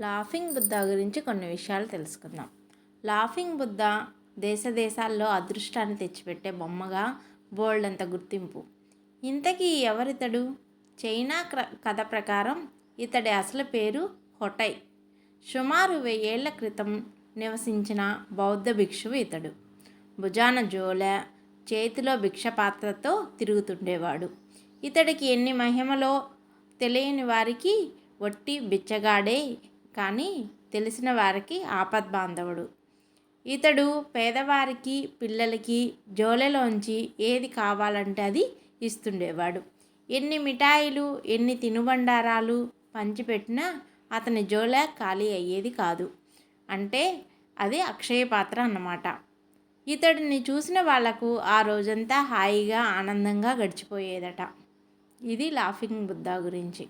Laughing Buddha గురించి కొన్ని విషయాలు తెలుసుకుందాం. లాఫింగ్ బుద్ధ దేశ దేశాల్లో అదృష్టాన్ని తెచ్చిపెట్టే బొమ్మగా బోల్డ్ అంత గుర్తింపు. ఇంతకీ ఎవరితడు? చైనా క్ర కథ ప్రకారం ఇతడి అసలు పేరు హొటై. సుమారు వెయ్యేళ్ళ క్రితం నివసించిన బౌద్ధ భిక్షువు ఇతడు. భుజాన జోల చేతిలో భిక్షపాత్రతో తిరుగుతుండేవాడు. ఇతడికి ఎన్ని మహిమలో తెలియని వారికి వట్టి బిచ్చగాడే కానీ తెలిసిన వారికి ఆపద్బాంధవుడు ఇతడు పేదవారికి పిల్లలకి జోలెలోంచి ఏది కావాలంటే అది ఇస్తుండేవాడు. ఎన్ని మిఠాయిలు ఎన్ని తినుబండారాలు పంచిపెట్టినా అతని జోల ఖాళీ అయ్యేది కాదు. అంటే అది అక్షయ పాత్ర అన్నమాట. ఇతడిని చూసిన వాళ్ళకు ఆ రోజంతా హాయిగా ఆనందంగా గడిచిపోయేదట. ఇది లాఫింగ్ బుద్ధ గురించి.